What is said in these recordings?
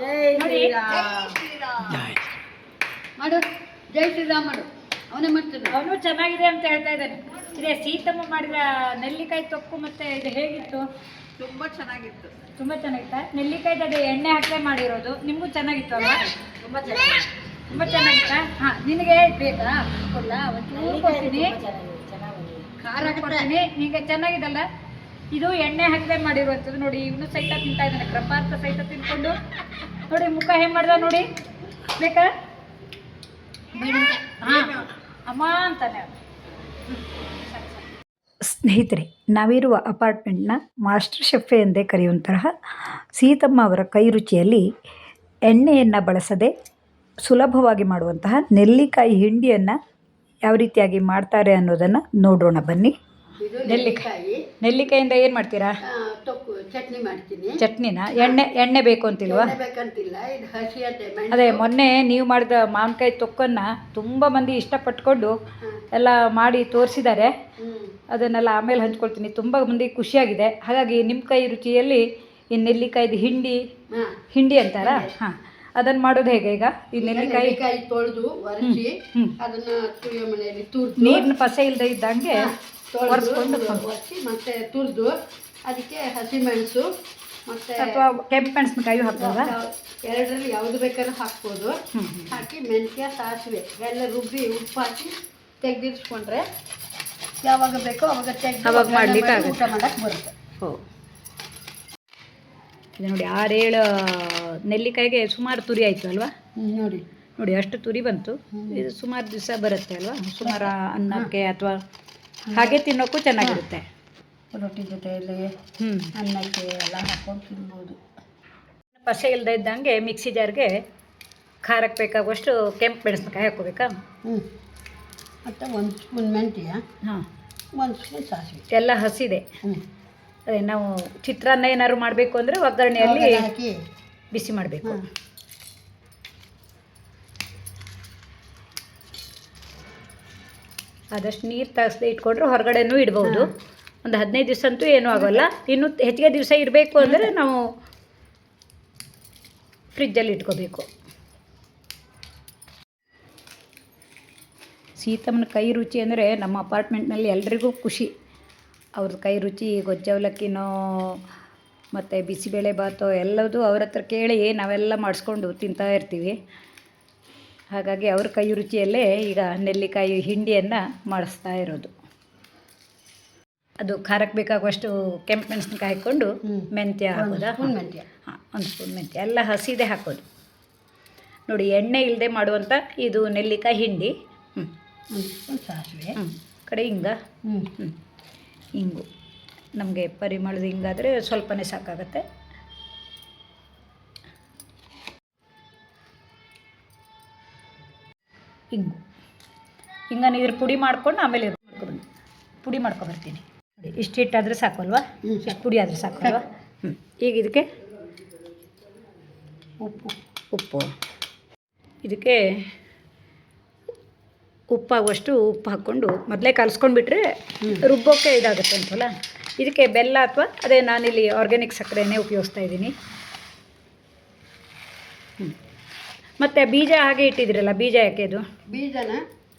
ನೋಡಿ ಮಾಡು ಜೈ ಶ್ರೀರಾಮ್ ಮಾಡು. ಅವನೇ ಮಾಡ್ತಿದ್ದ ಅವನು ಚೆನ್ನಾಗಿದೆ ಅಂತ ಹೇಳ್ತಾ ಇದ್ದಾನೆ. ಇದೇ ಸೀತಮ್ಮ ಮಾಡಿದ ನೆಲ್ಲಿಕಾಯಿ ತೊಕ್ಕು ಮತ್ತೆ ಇದು ಹೇಗಿತ್ತು? ತುಂಬ ಚೆನ್ನಾಗಿತ್ತು. ತುಂಬ ಚೆನ್ನಾಗಿತ್ತಾ? ನೆಲ್ಲಿಕಾಯ್ದ ಅದೇ ಎಣ್ಣೆ ಹಾಕಲೇ ಮಾಡಿರೋದು. ನಿಮಗೂ ಚೆನ್ನಾಗಿತ್ತು ಅಲ್ವಾ? ತುಂಬ ಚೆನ್ನಾಗಿ ತುಂಬ ಚೆನ್ನಾಗಿತ್ತಾ? ಹಾಂ ನಿನಗೆ ಬೇಕಾ? ಕೊಡ್ಲ? ಒಂಚೂರು ಕೊಡ್ತೀನಿ. ಖಾರ ಕೊಡ್ತೀನಿ. ನಿಮಗೆ ಚೆನ್ನಾಗಿದಲ್ಲ? ಇದು ಎಣ್ಣೆ ಹಾಕದೆ ಮಾಡಿರುವಂಥದ್ದು ನೋಡಿ ಇವನು ಸಹಿತ ತಿಂತಾ ಇದ್ದಾನೆ. ಕೃಪಾರ್ಥ ಸಹಿತ ತಿನ್ಕೊಂಡು ನೋಡಿ ಮುಖ ಹೆಂಗೆ ಮಾಡ್ದ ನೋಡಿ. ಬೇಕಾ? ಹಾಂ. ಅಮ್ಮ ಅಂತಾನೆ ಸ್ನೇಹಿತರೆ ನಾವಿರುವ ಅಪಾರ್ಟ್ಮೆಂಟ್ನ ಮಾಸ್ಟರ್ ಶೆಫೆ ಎಂದೇ ಕರೆಯುವಂತಹ ಸೀತಮ್ಮ ಅವರ ಕೈ ರುಚಿಯಲ್ಲಿ ಎಣ್ಣೆಯನ್ನು ಬಳಸದೆ ಸುಲಭವಾಗಿ ಮಾಡುವಂತಹ ನೆಲ್ಲಿಕಾಯಿ ಹಿಂಡಿಯನ್ನು ಯಾವ ರೀತಿಯಾಗಿ ಮಾಡ್ತಾರೆ ಅನ್ನೋದನ್ನು ನೋಡೋಣ ಬನ್ನಿ. ನೆಲ್ಲಿಕಾಯಿ. ನೆಲ್ಲಿಕಾಯಿ ನೆಲ್ಲಿಕಾಯಿಂದ ಏನು ಮಾಡ್ತೀರಾ? ಚಟ್ನಿ ಮಾಡ್ತೀನಿ. ಚಟ್ನಿನ? ಎಣ್ಣೆ ಎಣ್ಣೆ ಬೇಕು ಅಂತಿಲ್ವಾ? ಎಣ್ಣೆ ಬೇಕಂತಿಲ್ಲ ಇದು ಹಸಿ ಅದೇ ಮೆಣಸು. ಅದೇ ಮೊನ್ನೆ ನೀವು ಮಾಡಿದ ಮಾವಿನಕಾಯಿ ತೊಕ್ಕನ್ನ ತುಂಬ ಮಂದಿ ಇಷ್ಟಪಟ್ಕೊಂಡು. ಎಲ್ಲ ಮಾಡಿ ತೋರಿಸಿದ್ದಾರೆ. ಹ್ಮ್. ಅದನ್ನೆಲ್ಲ ಆಮೇಲೆ ಹಂಚ್ಕೊಳ್ತೀನಿ. ತುಂಬ ಮಂದಿ ಖುಷಿಯಾಗಿದೆ. ಹಾಗಾಗಿ ನಿಮ್ಮ ಕೈ ರುಚಿಯಲ್ಲಿ ಈ ನೆಲ್ಲಿಕಾಯ್ದು ಹಿಂಡಿ ಹಾ. ಹಿಂಡಿ ಅಂತಾರ? ಹಾಂ. ಅದನ್ನು ಮಾಡೋದು ಹೇಗೆ ಈಗ? ಈ ನೆಲ್ಲಿಕಾಯಿ? ನೆಲ್ಲಿಕಾಯಿ ತೊಳೆದು ಒರೆಸಿ ಹ್ಮ್. ಅದನ್ನ ತುಳಿಯೋ ಮನೆಯಲ್ಲಿ ತುರ್ದು ನೀರಿನ ಪಸೆ ಇಲ್ಲದೆ ಇದ್ದಂಗೆ ಒರೆಸ್ಕೊಂಡು ಒರೆಸಿ ಮತ್ತೆ ತುರ್ದು ಅದಕ್ಕೆ ಹಸಿಮೆಣಸು ಮತ್ತೆ ಅಥವಾ ಕೆಂಪು ಮೆಣಸಿನಕಾಯಿ ಹಾಕ್ಬೋದಾ? ಎರಡರಲ್ಲಿ ಯಾವುದು ಬೇಕಾದ್ರೂ ಹಾಕ್ಬೋದು. ಹಾಕಿ ಮೆಂತ್ಯ ಸಾಸಿವೆ ಎಲ್ಲ ರುಬ್ಬಿ ಉಪ್ಪು ಹಾಕಿ ತೆಗೆದಿರಿಸ್ಕೊಂಡ್ರೆ ಯಾವಾಗ ಬೇಕೋ ಅವಾಗ ತೆಗ್ದು ಅವಾಗ ಮಾಡ್ಲಿಕ್ಕೆ ಊಟ ಮಾಡಕ್ಕೆ ಬರುತ್ತೆ. ಇದು ನೋಡಿ ಆರೇಳು ನೆಲ್ಲಿಕಾಯಿಗೆ ಸುಮಾರು ತುರಿ ಆಯಿತು ಅಲ್ವಾ? ನೋಡಿ. ನೋಡಿ ಅಷ್ಟು ತುರಿ ಬಂತು. ಇದು ಸುಮಾರು ದಿವಸ ಬರುತ್ತೆ ಅಲ್ವಾ? ಸುಮಾರು ಅನ್ನಕ್ಕೆ ಅಥವಾ ಹಾಗೆ ತಿನ್ನೋಕ್ಕೂ ಚೆನ್ನಾಗಿರುತ್ತೆ. ರೊಟ್ಟಿ ಜೊತೆಯಲ್ಲಿ ಅನ್ನಕ್ಕೆ ಎಲ್ಲ ಹಾಕೊಂಡು ತಿನ್ಬೋದು. ಪಸೆ ಇಲ್ಲದೆ ಇದ್ದಂಗೆ ಮಿಕ್ಸಿ ಜಾರ್ಗೆ ಖಾರಕ್ಕೆ ಬೇಕಾಗುವಷ್ಟು ಕೆಂಪು ಮೆಣಸಿನಕಾಯಿ ಹಾಕೋಬೇಕಾ ಹ್ಞೂ ಮತ್ತು ಒಂದು ಸ್ಪೂನ್ ಮೆಂತ್ಯ ಹಾಂ. ಒಂದು ಸ್ಪೂನ್ ಸಾಸಿವೆ. ಎಲ್ಲ ಹಸಿದೆ. ಹ್ಞೂ ಅದೇ ನಾವು ಚಿತ್ರಾನ್ನ ಏನಾದ್ರು ಮಾಡಬೇಕು ಅಂದರೆ ಒಗ್ಗರಣೆಯಲ್ಲಿ ಒಗ್ಗರಣೆ ಹಾಕಿ. ಬಿಸಿ ಮಾಡಬೇಕು. ಆದಷ್ಟು ನೀರು ತಾಗಿಸ್ದೆ ಇಟ್ಕೊಂಡ್ರೆ ಹೊರಗಡೆನೂ ಇಡ್ಬೋದು. ಒಂದು ಹದಿನೈದು ದಿವಸ ಅಂತೂ ಏನೂ ಆಗೋಲ್ಲ. ಇನ್ನು ಹೆಚ್ಚಿಗೆ ದಿವಸ ಇರಬೇಕು ಅಂದರೆ ನಾವು ಫ್ರಿಜ್ಜಲ್ಲಿ ಇಟ್ಕೋಬೇಕು. ಸೀತಮ್ಮನ ಕೈ ರುಚಿ ಅಂದರೆ ನಮ್ಮ ಅಪಾರ್ಟ್ಮೆಂಟ್ನಲ್ಲಿ ಎಲ್ರಿಗೂ ಖುಷಿ. ಅವ್ರ ಕೈ ರುಚಿ, ಗೊಜ್ಜವಲಕ್ಕಿನೋ, ಮತ್ತು ಬಿಸಿಬೇಳೆ ಬಾತೋ ಎಲ್ಲದೂ ಅವ್ರ ಹತ್ರ ಕೇಳಿ ನಾವೆಲ್ಲ ಮಾಡಿಸ್ಕೊಂಡು ತಿಂತಾ ಇರ್ತೀವಿ. ಹಾಗಾಗಿ ಅವ್ರ ಕೈ ರುಚಿಯಲ್ಲೇ ಈಗ ನೆಲ್ಲಿಕಾಯಿ ಹಿಂಡಿಯನ್ನು ಮಾಡಿಸ್ತಾ ಇರೋದು. ಅದು ಖಾರಕ್ಕೆ ಬೇಕಾಗುವಷ್ಟು ಕೆಂಪು ಮೆಣಸಿನ್ಕಾಯಿ ಹಾಕ್ಕೊಂಡು ಮೆಂತ್ಯ ಹಾಕೋದಾ? ಹ್ಞೂ ಮೆಂತ್ಯ. ಹಾಂ ಒಂದು ಸ್ಪೂನ್ ಮೆಂತ್ಯ. ಎಲ್ಲ ಹಸಿದೆ ಹಾಕೋದು. ನೋಡಿ ಎಣ್ಣೆ ಇಲ್ಲದೆ ಮಾಡುವಂಥ ಇದು ನೆಲ್ಲಿಕಾಯಿ ಹಿಂಡಿ. ಹ್ಞೂ ಸಾಸಿವೆ. ಹ್ಞೂ ಕಡೆ ಹಿಂಗ ಹ್ಞೂ ಹ್ಞೂ ಹಿಂಗು ನಮಗೆ ಪರಿಮಳದ ಹಿಂಗಾದರೆ ಸ್ವಲ್ಪನೇ ಸಾಕಾಗತ್ತೆ. ಹಿಂಗು ಹಿಂಗ ನೀರು ಪುಡಿ ಮಾಡ್ಕೊಂಡು ಆಮೇಲೆ ಪುಡಿ ಮಾಡ್ಕೊಬರ್ತೀನಿ. ಇಷ್ಟು ಹಿಟ್ಟಾದರೆ ಸಾಕು ಅಲ್ವಾ ಹ್ಞೂ ಇಷ್ಟು ಪುಡಿ ಆದರೆ ಸಾಕು ಅಲ್ವಾ ಹ್ಞೂ ಈಗ ಇದಕ್ಕೆ ಉಪ್ಪು. ಉಪ್ಪು. ಇದಕ್ಕೆ ಉಪ್ಪಾಗುವಷ್ಟು ಉಪ್ಪು ಹಾಕ್ಕೊಂಡು ಮೊದಲೇ ಕಲಸ್ಕೊಂಡ್ಬಿಟ್ರೆ ರುಬ್ಬೋಕ್ಕೆ ಇದಾಗುತ್ತೆ ಅಂತಲ್ಲ ಇದಕ್ಕೆ ಬೆಲ್ಲ ಅಥವಾ ಅದೇ ನಾನಿಲ್ಲಿ ಆರ್ಗ್ಯಾನಿಕ್ ಸಕ್ಕರೆನೇ ಉಪಯೋಗಿಸ್ತಾ ಇದ್ದೀನಿ. ಹ್ಞೂ ಮತ್ತು ಬೀಜ ಹಾಗೆ ಇಟ್ಟಿದ್ದೀರಲ್ಲ ಬೀಜ ಯಾಕೆ ಇದು? ಬೀಜನ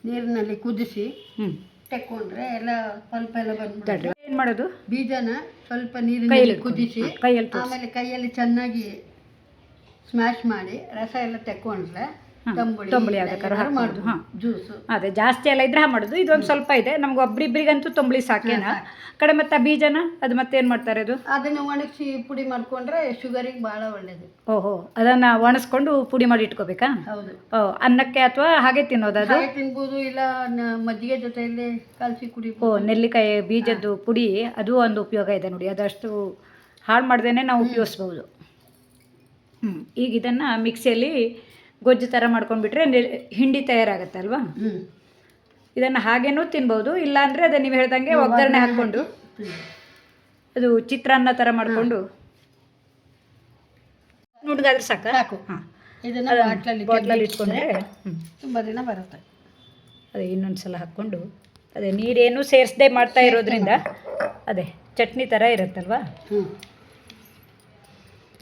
ನೀರಿನಲ್ಲಿ ಕುದಿಸಿ ಹ್ಞೂ ತೆಕ್ಕೊಂಡ್ರೆ ಎಲ್ಲ ಸ್ವಲ್ಪ ಎಲ್ಲ ಬಂದ್ಬಿಡುತ್ತೆ. ಏನು ಮಾಡೋದು? ಬೀಜನ ಸ್ವಲ್ಪ ಕೈಯಲ್ಲಿ ನೀರಿನಲ್ಲಿ ಕುದಿಸಿ ಕೈಯಲ್ಲಿ ತೋರ್ಸಿ. ಆಮೇಲೆ ಕೈಯಲ್ಲಿ ಚೆನ್ನಾಗಿ ಸ್ಮ್ಯಾಶ್ ಮಾಡಿ ರಸ ಎಲ್ಲ ತೆಕ್ಕೊಂಡ್ರೆ ತಂಬುಳಿ ತಂಬುಳಿ ಆಗಕ್ಕಾರ ಹಾಂ. ಜ್ಯೂಸು. ಅದೇ ಜಾಸ್ತಿ ಎಲ್ಲ ಇದ್ರೆ ಮಾಡೋದು. ಇದೊಂದು ಸ್ವಲ್ಪ ಇದೆ. ನಮ್ಗೆ ಒಬ್ರಿಬ್ರಿಗಂತೂ ತಂಬುಳಿ ಸಾಕೇನ? ಕಡೆ ಮತ್ತೆ ಆ ಬೀಜನ? ಅದು ಮತ್ತೇನು ಮಾಡ್ತಾರೆ ಅದು? ಅದನ್ನು ಒಣಗಿಸಿ ಪುಡಿ ಮಾಡ್ಕೊಂಡ್ರೆ ಶುಗರಿಗೆ ಭಾಳ ಒಳ್ಳೇದು. ಓಹೋ ಅದನ್ನು ಒಣಸ್ಕೊಂಡು ಪುಡಿ ಮಾಡಿ ಇಟ್ಕೋಬೇಕಾ? ಹೌದು. ಓ ಅನ್ನಕ್ಕೆ ಅಥವಾ ಹಾಗೆ ತಿನ್ನೋದು ಅದು? ಹಾಗೆ ತಿನ್ಬೋದು ಇಲ್ಲ ನ- ಮಜ್ಜಿಗೆ ಜೊತೆಯಲ್ಲಿ ಕಲಸಿ ಓ ಕುಡಿಬೋದು ನೆಲ್ಲಿಕಾಯಿ ಬೀಜದ್ದು ಪುಡಿ ಅದು ಒಂದು ಉಪಯೋಗ ಇದೆ ನೋಡಿ. ಅದಷ್ಟು ಹಾಳು ಮಾಡ್ದೇನೆ ನಾವು ಉಪಯೋಗಿಸ್ಬೋದು. ಹ್ಞೂ ಈಗ ಇದನ್ನು ಮಿಕ್ಸಿಯಲ್ಲಿ ಗೊಜ್ಜು ಥರ ಮಾಡ್ಕೊಂಡ್ಬಿಟ್ರೆ ಹಿಂಡಿ ತಯಾರಾಗತ್ತೆ ಅಲ್ವಾ ಹ್ಞೂ ಇದನ್ನು ಹಾಗೇನೂ ತಿನ್ಬೋದು ಇಲ್ಲಾಂದರೆ ಅದೇ ನೀವು ಹೇಳ್ದಂಗೆ ಒಗ್ಗರಣೆ ಹಾಕ್ಕೊಂಡು. ಅದು ಚಿತ್ರಾನ್ನ ಥರ ಮಾಡಿಕೊಂಡು. ನುಡ್ಗಾದ್ರೆ ಸಾಕು? ಸಾಕು. ಹಾಂ. ಇದನ್ನ ಬಾಟ್ಲಲ್ಲಿ ಬಾಟ್ಲಲ್ಲಿ ಇಟ್ಕೊಂಡ್ರೆ ತುಂಬ ದಿನ ಬರುತ್ತೆ. ಅದೇ ಇನ್ನೊಂದು ಸಲ ಹಾಕ್ಕೊಂಡು ಅದೇ ನೀರೇನು ಸೇರಿಸದೆ ಮಾಡ್ತಾ ಇರೋದ್ರಿಂದ ಅದೇ ಚಟ್ನಿ ಥರ ಇರುತ್ತಲ್ವಾ? ಹ್ಞೂ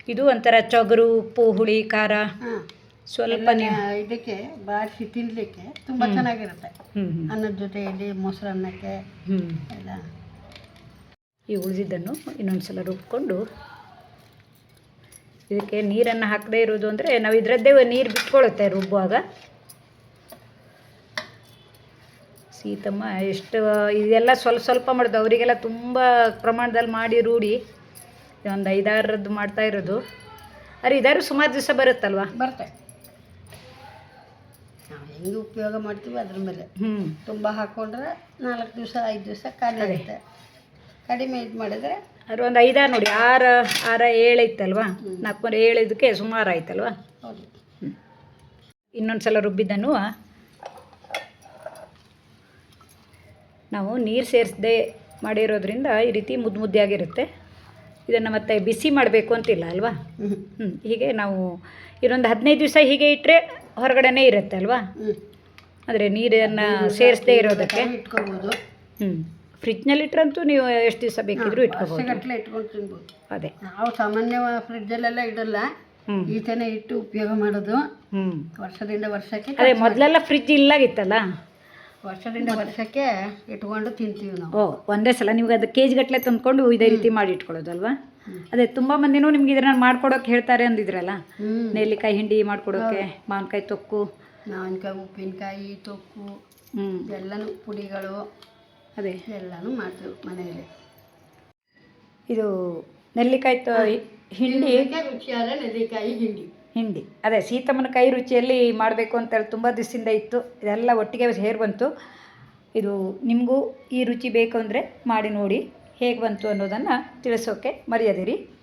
ಇದು ಒಂಥರ ಚೊಗರು ಉಪ್ಪು ಹುಳಿ ಖಾರ. ಸ್ವಲ್ಪ ಇದಕ್ಕೆ ಬಾಡಿಸಿ ತಿನ್ನಲಿಕ್ಕೆ ತುಂಬಾ ಚೆನ್ನಾಗಿರುತ್ತೆ. ಅನ್ನದ ಜೊತೆಯಲ್ಲಿ ಮೊಸರನ್ನಕ್ಕೆ ಎಲ್ಲ. ಈ ಉಳಿದಿದ್ದನ್ನು ಇನ್ನೊಂದು ಸಲ ರುಬ್ಕೊಂಡು ಇದಕ್ಕೆ ನೀರನ್ನು ಹಾಕದೇ ಇರೋದು ಅಂದರೆ ನಾವು ಇದರದ್ದೇ ನೀರು ಬಿಟ್ಕೊಳ್ಳುತ್ತೆ ರುಬ್ಬುವಾಗ. ಸೀತಮ್ಮ ಎಷ್ಟು ಇದೆಲ್ಲ ಸ್ವಲ್ಪ ಸ್ವಲ್ಪ ಮಾಡೋದು. ಅವರಿಗೆಲ್ಲ ತುಂಬ ಪ್ರಮಾಣದಲ್ಲಿ ಮಾಡಿ ರೂಢಿ. ಒಂದು ಐದಾರದ್ದು ಮಾಡ್ತಾ ಇರೋದು. ಅರೆ ಇದಾರು ಸುಮಾರು ದಿವಸ ಬರುತ್ತಲ್ವಾ? ಬರುತ್ತೆ. ನಾವು ಹೆಂಗೆ ಉಪಯೋಗ ಮಾಡ್ತೀವಿ ಅದ್ರ ಮೇಲೆ. ಹ್ಞೂ ತುಂಬ ಹಾಕ್ಕೊಂಡ್ರೆ ನಾಲ್ಕು ದಿವಸ ಐದು ದಿವಸ ಖಾಲಿ ಆಗುತ್ತೆ ಕಡಿಮೆ ಇದು ಮಾಡಿದ್ರೆ ಅದ್ರ ಒಂದು ಐದಾರು ನೋಡಿ ಆರು ಆರ ಏಳು ಐತಲ್ವ? ನಾಲ್ಕು ಏಳು ಇದಕ್ಕೆ ಸುಮಾರು ಆಯ್ತಲ್ವಾ? ಹೌದು. ಇನ್ನೊಂದು ಸಲ ರುಬ್ಬಿದ್ದನ್ನು ನಾವು. ನೀರು ಸೇರಿಸದೆ ಮಾಡಿರೋದ್ರಿಂದ ಈ ರೀತಿ ಮುದ್ದು ಮುದ್ದೆಯಾಗಿರುತ್ತೆ. ಇದನ್ನು ಮತ್ತೆ ಬಿಸಿ ಮಾಡಬೇಕು ಅಂತಿಲ್ಲ ಅಲ್ವಾ? ಹ್ಞೂ ಹ್ಞೂ ಹೀಗೆ ನಾವು ಇನ್ನೊಂದು ಹದಿನೈದು ದಿವಸ ಹೀಗೆ ಇಟ್ಟರೆ ಹೊರಗಡೆನೇ ಇರುತ್ತೆ ಅಲ್ವಾ? ಆದರೆ ನೀರನ್ನು ಸೇರಿಸದೇ ಇರೋದಕ್ಕೆ? ಇಟ್ಕೋಬೋದು. ಹ್ಞೂ ಫ್ರಿಜ್ನಲ್ಲಿ ಇಟ್ರಂತೂ ನೀವು ಎಷ್ಟು ದಿವಸ ಬೇಕಿದ್ರು ಇಟ್ಕೋಬೋದು. ಇಟ್ಕೊಂಡು ತಿನ್ಬೋದು. ಅದೇ. ನಾವು ಸಾಮಾನ್ಯ ಫ್ರಿಜ್ಜಲ್ಲೆಲ್ಲ ಇಡಲ್ಲ. ಹ್ಞೂ ಥರ ಇಟ್ಟು ಉಪಯೋಗ ಮಾಡೋದು. ಹ್ಞೂ ವರ್ಷದಿಂದ ವರ್ಷಕ್ಕೆ ಅದೇ ಮೊದಲೆಲ್ಲ ಫ್ರಿಜ್ ಇಲ್ಲಾಗಿತ್ತಲ್ಲ? ವರ್ಷದಿಂದ ವರ್ಷಕ್ಕೆ ಇಟ್ಕೊಂಡು ತಿಂತೀವಿ ನಾವು. ಓ ಒಂದೇ ಸಲ ನೀವು ಅದು ಕೆ ಜಿ ಗಟ್ಟಲೆ ತಂದ್ಕೊಂಡು ಇದೇ ರೀತಿ ಮಾಡಿ ಇಟ್ಕೊಳ್ಳೋದಲ್ವಾ ಅದೇ ತುಂಬಾ ಮಂದಿನೂ ನಿಮ್ಗೆ ಇದನ್ನ ಮಾಡ್ಕೊಡೋಕೆ ಹೇಳ್ತಾರೆ ಅಂದಿದ್ರಲ್ಲ? ನೆಲ್ಲಿಕಾಯಿ ಹಿಂಡಿ ಮಾಡ್ಕೊಡೋಕೆ ಮಾವಿನಕಾಯಿ ತೊಕ್ಕು. ಮಾವಿನಕಾಯಿ ಉಪ್ಪಿನಕಾಯಿ ತೊಕ್ಕು ಎಲ್ಲನೂ ಪುಡಿಗಳು. ಅದೇ. ಎಲ್ಲನೂ ಮಾಡ್ತೇವೆ ಮನೆಯಲ್ಲಿ. ಇದು ನೆಲ್ಲಿಕಾಯಿ ತೊ ಹಿಂಡಿ. ರುಚಿಯಾದ ನೆಲ್ಲಿಕಾಯಿ ಹಿಂಡಿ. ಹಿಂಡಿ. ಅದೇ ಸೀತಮ್ಮನ ಕೈ ರುಚಿಯಲ್ಲಿ ಮಾಡಬೇಕು ಅಂತೇಳಿ ತುಂಬ ದಿವಸದಿಂದ ಇತ್ತು. ಇದೆಲ್ಲ ಒಟ್ಟಿಗೆ ಸೇರಿ ಬಂತು. ಇದು ನಿಮಗೂ ಈ ರುಚಿ ಬೇಕು ಅಂದರೆ ಮಾಡಿ ನೋಡಿ. ಹೇಗೆ ಬಂತು ಅನ್ನೋದನ್ನು ತಿಳಿಸೋಕೆ ಮರೆಯದಿರಿ.